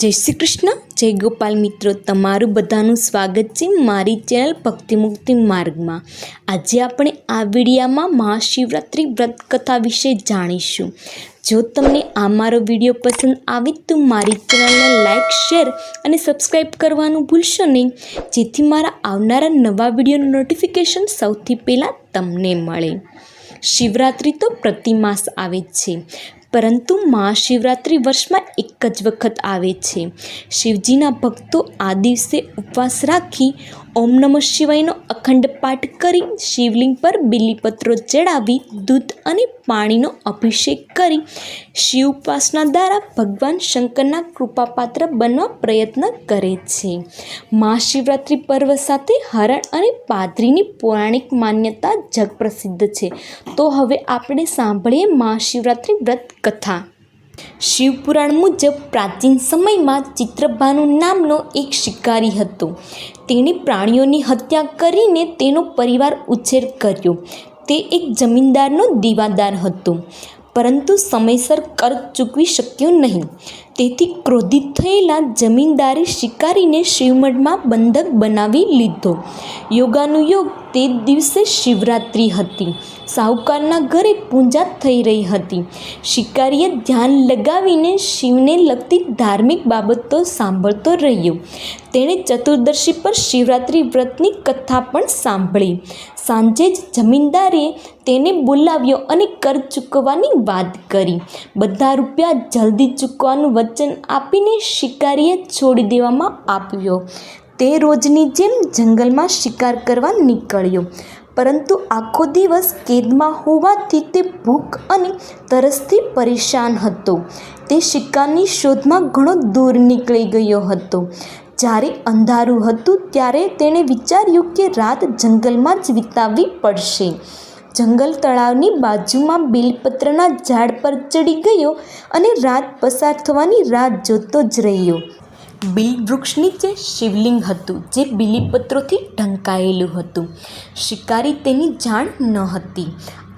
જય શ્રી કૃષ્ણ જય ગોપાલ મિત્રો. તમારું બધાનું સ્વાગત છે મારી ચેનલ ભક્તિ મુક્તિ માર્ગમાં. આજે આપણે આ વિડીયામાં મહાશિવરાત્રિ વ્રત કથા વિશે જાણીશું. જો તમને આ મારો વીડિયો પસંદ આવે તો મારી ચેનલને લાઇક શેર અને સબસ્ક્રાઈબ કરવાનું ભૂલશો નહીં. જેથી મારા આવનારા નવા વિડીયોનું નોટિફિકેશન સૌથી પહેલાં તમને મળે. શિવરાત્રિ તો પ્રતિ માસ આવે છે. પરંતુ મહાશિવરાત્રિ વર્ષમાં એક જ વખત આવે છે. શિવજીના ભક્તો આ દિવસે ઉપવાસ રાખી ઓમ નમઃ શિવાયનો અખંડ પાઠ કરી શિવલિંગ પર બિલીપત્રો ચડાવી, દૂધ અને પાણીનો અભિષેક કરી શિવ ઉપાસના દ્વારા ભગવાન શંકરના કૃપાપાત્ર બનવા પ્રયત્ન કરે છે. મહાશિવરાત્રિ પર્વ સાથે હરણ અને પાદરીની પૌરાણિક માન્યતા જગપ્રસિદ્ધ છે. તો હવે આપણે સાંભળીએ મહાશિવરાત્રિ વ્રત કથા. શિવપુરાણ મુજબ પ્રાચીન સમયમાં ચિત્રભાનુ નામનો એક શિકારી હતો. તેણે પ્રાણીઓની હત્યા કરીને તેનો પરિવાર ઉછેર કર્યો. તે એક જમીનદારનો દીવાદાર હતો. પરંતુ સમયસર કર ચૂકવી શક્યો નહીં. તેથી ક્રોધિત થયેલા જમીનદારે શિકારીને શિવમઢમાં બંધક બનાવી લીધો. યોગાનુયોગ તે દિવસે શિવરાત્રિ હતી. સાહુકારના ઘરે પૂજા થઈ રહી હતી. શિકારીએ ધ્યાન લગાવીને શિવને લગતી ધાર્મિક બાબતો સાંભળતો રહ્યો. તેણે ચતુર્દશી પર શિવરાત્રિ વ્રતની કથા પણ સાંભળી. સાંજે જ જમીનદારે તેને બોલાવ્યો અને કર ચૂકવવાની વાત કરી. બધા રૂપિયા જલ્દી ચૂકવાનું વચન આપીને શિકારીએ છોડી દેવામાં આવ્યો. તે રોજની જેમ જંગલમાં શિકાર કરવા નીકળ્યો. પરંતુ આખો દિવસ કેદમાં હોવાથી તે ભૂખ અને તરસથી પરેશાન હતો. તે શિકારની શોધમાં ઘણો દૂર નીકળી ગયો હતો. જ્યારે અંધારું હતું ત્યારે તેણે વિચાર્યું કે રાત જંગલમાં જ વિતાવવી પડશે. જંગલ તળાવની બાજુમાં બેલપત્રના ઝાડ પર ચડી ગયો અને રાત પસાર થવાની રાત જોતો જ રહ્યો. બિલ વૃક્ષ નીચે શિવલિંગ હતું, જે બિલીપત્રોથી ઢંકાયેલું હતું. શિકારી તેની જાણ ન હતી.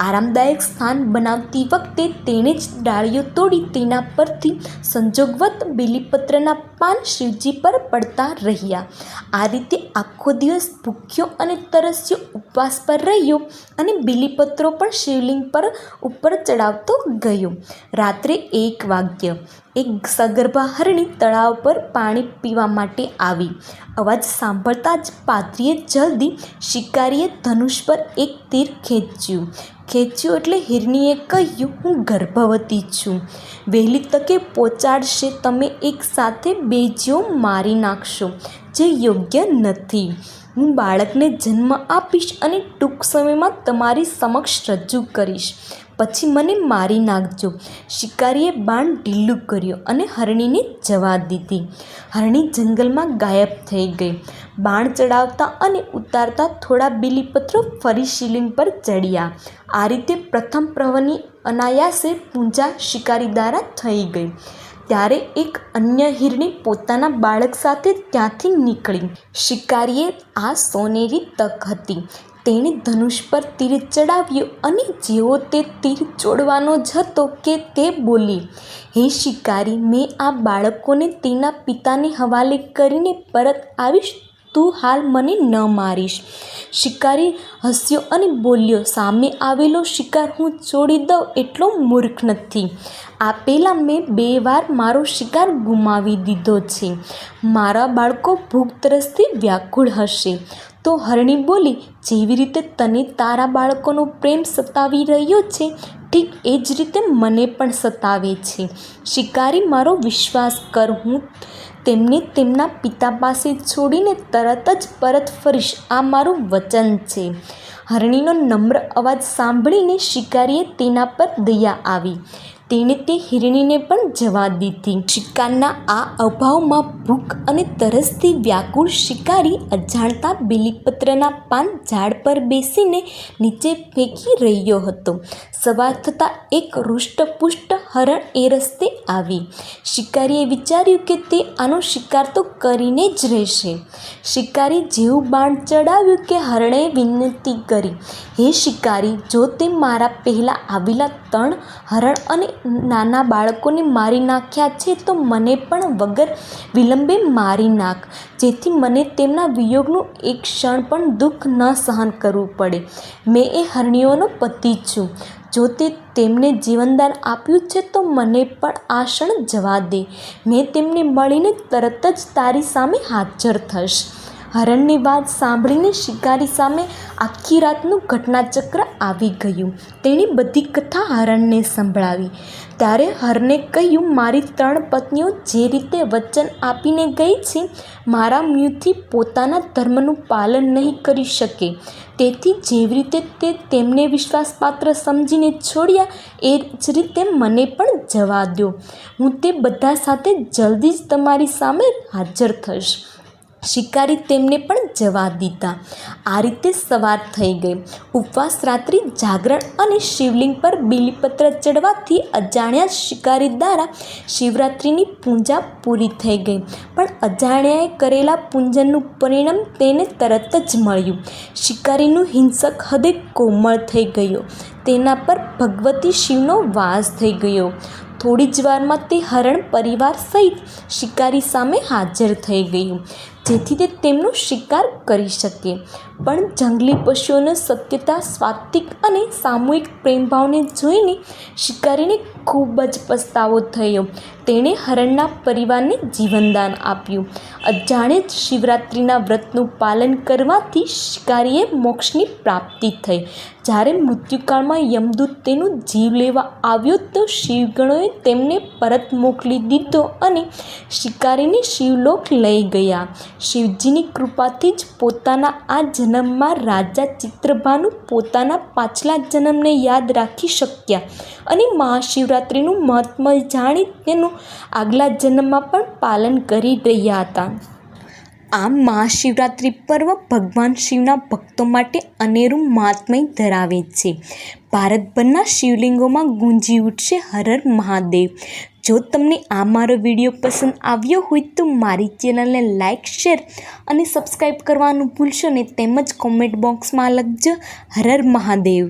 આરામદાયક સ્થાન બનાવતી વખતે તેણે જ ડાળીઓ તોડી તેના પરથી સંજોગવત બીલીપત્રના પાન શિવજી પર પડતા રહ્યા. આ રીતે આખો દિવસ ભૂખ્યો અને તરસ્યો ઉપવાસ પર રહ્યો અને બિલીપત્રો પણ શિવલિંગ પર ઉપર ચડાવતો ગયો. રાત્રે એક વાગ્ય એક સગર્ભા હરણી તળાવ પર પાણી પીવા માટે આવી. અવાજ સાંભળતા જ પાત્રીએ જલ્દી શિકારીએ ધનુષ પર એક તીર ખેંચ્યું. ખેંચ્યું એટલે હિરણીએ કહ્યું, હું ગર્ભવતી છું. વહેલી તકે પહોંચાડશે તમે એકસાથે બે જીઓ મારી નાખશો, જે યોગ્ય નથી. હું બાળકને જન્મ આપીશ અને ટૂંક સમયમાં તમારી સમક્ષ રજૂ કરીશ. પછી મને મારી નાખજો. શિકારીએ બાણ ઢીલું કર્યું અને હરણીને જવા દીધી. હરણી જંગલમાં ગાયબ થઈ ગઈ. બાણ ચડાવતા અને ઉતારતા થોડા બીલીપત્રો ફરી શિલિંગ પર ચડ્યા. આ રીતે પ્રથમ પ્રવની અનાયાસે પૂંજા શિકારી દ્વારા થઈ ગઈ. ત્યારે એક અન્ય હિરણી પોતાના બાળક સાથે ત્યાંથી નીકળી. શિકારીએ આ સોનેરી તક હતી. તેણે ધનુષ પર તીર ચડાવ્યું અને જેવો તે તીર ચોડવાનો જ હતો કે તે બોલી, હે શિકારી, મેં આ બાળકોને તેના પિતાને હવાલે કરીને પરત આવીશ. તું હાલ મને ન મારીશ. શિકારી હસ્યો અને બોલ્યો, સામે આવેલો શિકાર હું છોડી દઉં એટલો મૂર્ખ નથી. આ પહેલાં મેં બે વાર મારો શિકાર ગુમાવી દીધો છે. મારા બાળકો ભૂખ તરસથી વ્યાકુળ હશે. તો હરણી બોલી, જેવી રીતે તને તારા બાળકોનો પ્રેમ સતાવી રહ્યો છે, ઠીક એ જ રીતે મને પણ સતાવે છે. શિકારી, મારો વિશ્વાસ કર, હું તેમને તેમના પિતા પાસે છોડીને તરત જ પરત ફરીશ. આ મારું વચન છે. હરણીનો નમ્ર અવાજ સાંભળીને શિકારીએ તેના પર દયા આવી. તેણે તે હિરણીને પણ જવા દીધી. શિકારના આ અભાવમાં ભૂખ અને તરસથી વ્યાકુળ શિકારી અજાણતા બિલીપત્રના પાન ઝાડ પર બેસીને નીચે ફેંકી રહ્યો હતો. સવાર થતાં એક હૃષ્ટપુષ્ટ હરણ એ રસ્તે આવી. શિકારીએ વિચાર્યું કે તે આનો શિકાર તો કરીને જ રહેશે. શિકારી જેવું બાણ ચડાવ્યું કે હરણે વિનંતી કરી, હે શિકારી, જો તે મારા પહેલાં આવેલા ત્રણ હરણ અને નાના બાળકોને મારી નાખ્યા છે તો મને પણ વગર વિલંબે મારી નાખ. જેથી મને તેમના વિયોગનું એક ક્ષણ પણ દુઃખ ન સહન કરવું પડે. મેં એ હરણીઓનો પતિ છું. જો તે તેમને જીવનદાન આપ્યું છે તો મને પણ આ ક્ષણ જવા દે. મેં તેમને મળીને તરત જ તારી સામે હાજર થઈશ હરણની વાત સાંભળીને શિકારી સામે આખી રાતનું ઘટનાચક્ર આવી ગયું. તેણે બધી કથા હરણને સંભળાવી. ત્યારે હરણે કહ્યું, મારી ત્રણ પત્નીઓ જે રીતે વચન આપીને ગઈ છે, મારા મ્યુથી પોતાના ધર્મનું પાલન નહીં કરી શકે. તેથી જેવી રીતે તે તેમને વિશ્વાસપાત્ર સમજીને છોડ્યા, એ જ રીતે મને પણ જવા દો. હું તે બધા સાથે જલ્દી જ તમારી સામે હાજર થઈશ. શિકારી તેમને પણ જવા દીધા. આ રીતે સવાર થઈ ગઈ. ઉપવાસ રાત્રિ જાગરણ અને શિવલિંગ પર બીલીપત્ર ચડવાથી અજાણ્યા શિકારી દ્વારા શિવરાત્રિની પૂજા પૂરી થઈ ગઈ. પણ અજાણ્યાએ કરેલા પૂજનનું પરિણામ તેને તરત જ મળ્યું. શિકારીનું હિંસક હૃદય કોમળ થઈ ગયો. તેના પર ભગવતી શિવનો વાસ થઈ ગયો. થોડી જ વારમાં તે હરણ પરિવાર સહિત શિકારી સામે હાજર થઈ ગયું. જેથી તે તેમનો શિકાર કરી શકે. પણ જંગલી પશુઓનો સત્યતા સ્વાત્વિક અને સામૂહિક પ્રેમભાવને જોઈને શિકારીને ખૂબ જ પસ્તાવો થયો. તેણે હરણના પરિવારને જીવનદાન આપ્યું. અજાણે જ શિવરાત્રિના વ્રતનું પાલન કરવાથી શિકારીએ મોક્ષની પ્રાપ્તિ થઈ. જ્યારે મૃત્યુકાળમાં યમદૂત તેનો જીવ લેવા આવ્યો તો શિવગણોએ તેમને પરત મોકલી દીધો અને શિકારીને શિવલોક લઈ ગયા. શિવજીની કૃપાથી જ પોતાના આ જન્મમાં રાજા ચિત્રભાનુ પોતાના પાછલા જન્મને યાદ રાખી શક્યા અને મહાશિવરાત્રિનું મહાત્મ્ય જાણી તેનું આગલા જન્મમાં પણ પાલન કરી રહ્યા હતા. આમ મહાશિવરાત્રિ પર્વ ભગવાન શિવના ભક્તો માટે અનેરું મહાત્મય ધરાવે છે. ભારતભરના શિવલિંગોમાં ગુંજી ઉઠશે હર હર મહાદેવ. જો તમને આ મારો વીડિયો પસંદ આવ્યો હોય તો મારી ચેનલને લાઇક શેર અને સબસ્ક્રાઈબ કરવાનું ભૂલશો નહીં. તેમજ કોમેન્ટ બોક્સમાં લખજો હર હર મહાદેવ.